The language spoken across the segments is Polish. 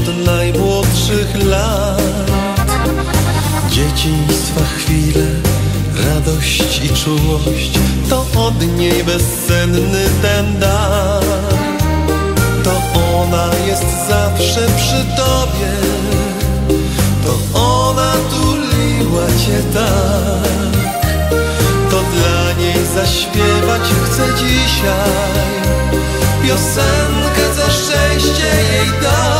najmłodszych lat. Dzieciństwa chwile, radość i czułość, to od niej bezsenny ten dar. To ona jest zawsze przy tobie, to ona tuliła cię tak. To dla niej zaśpiewać chcę dzisiaj piosenkę, co szczęście jej da.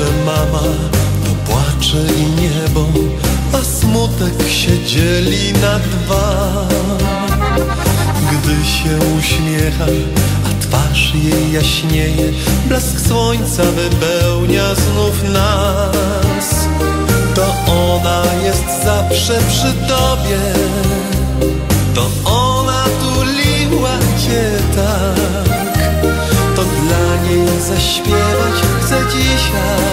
płacze mama, to płacze i niebo, a smutek się dzieli na dwa. Gdy się uśmiecha, a twarz jej jaśnieje, blask słońca wypełnia znów nas. To ona jest zawsze przy tobie, to ona tuliła cię tak. To dla niej zaśpiewać chcę dzisiaj.